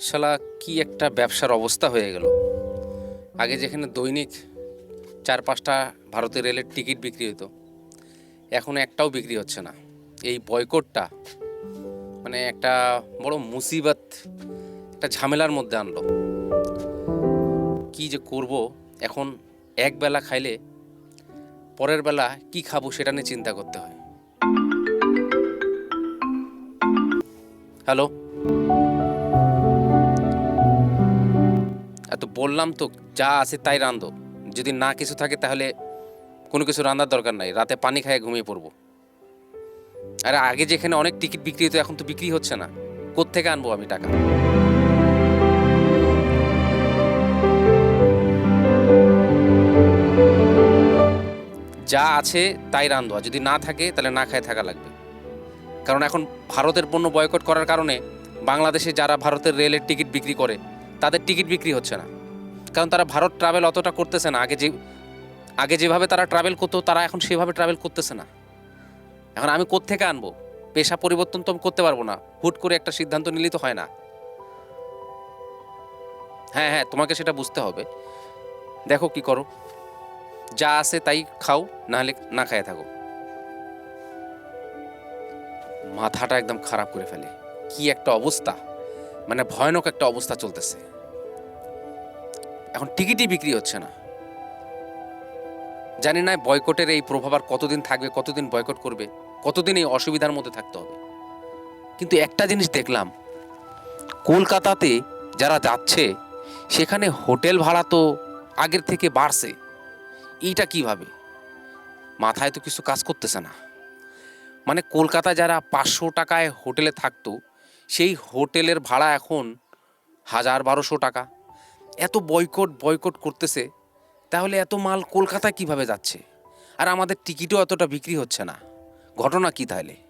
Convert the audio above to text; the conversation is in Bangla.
শালা, কি একটা ব্যবসার অবস্থা হয়ে গেল। আগে যেখানে দৈনিক চার পাঁচটা ভারতের রেলের টিকিট বিক্রি হতো, এখন একটাও বিক্রি হচ্ছে না। এই বয়কটটা মানে একটা বড় মুসিবত, একটা ঝামেলার মধ্যে আনলো। কি যে করব, এখন এক বেলা খাইলে পরের বেলা কি খাব সেটা নিয়ে চিন্তা করতে হয়। হ্যালো? এত বললাম তো, যা আছে তাই রান্ধো যদি না কিছু থাকে তাহলে কোনো কিছু রান্নার দরকার নাই, রাতে পানি খায় ঘুমিয়ে পড়ব। আরে আগে যেখানে অনেক টিকিট বিক্রি হতো, এখন তো বিক্রি হচ্ছে না। কোত্থেকে আনব আমি টাকা? যা আছে তাই রান্ধো আর যদি না থাকে তাহলে না খায় থাকা লাগবে। কারণ এখন ভারতের পণ্য বয়কট করার কারণে বাংলাদেশে যারা ভারতের রেলের টিকিট বিক্রি করে তাদের টিকিট বিক্রি হচ্ছে না। কারণ তারা ভারত ট্রাভেল অতটা করতেছে না। আগে যে, আগে যেভাবে তারা ট্রাভেল করতো, তারা এখন সেভাবে ট্রাভেল করতেছে না। এখন আমি কোত্থেকে আনব? পেশা পরিবর্তন তো আমি করতে পারব না। হুট করে একটা সিদ্ধান্ত নিলেই তো হয় না। হ্যাঁ হ্যাঁ তোমাকে সেটা বুঝতে হবে। দেখো কি করো। যা আছে তাই খাও, নাহলে না খায় থাকো। মাথাটা একদম খারাপ করে ফেলে। কি একটা অবস্থা। মানে ভয়ানক একটা অবস্থা চলতেছে। এখন টিকিটই বিক্রি হচ্ছে না। জানি না বয়কটের এই প্রভাব আর কতদিন থাকবে, কতদিন বয়কট করবে, কতদিন এই অসুবিধার মধ্যে থাকতে হবে। কিন্তু একটা জিনিস দেখলাম, কলকাতাতে যারা যাচ্ছে, সেখানে হোটেল ভাড়া তো আগের থেকে বাড়ছে। এইটা কীভাবে? মাথায় তো কিছু কাজ করতেছে না। মানে কলকাতায় যারা পাঁচশো টাকায় হোটেলে থাকতো, সেই হোটেলের ভাড়া এখন হাজার বারোশো টাকা। এত বয়কট বয়কট করতেছে, তাহলে এত মাল কলকাতা কীভাবে যাচ্ছে? আর আমাদের টিকিটও এতটা বিক্রি হচ্ছে না। ঘটনা কি তাহলে?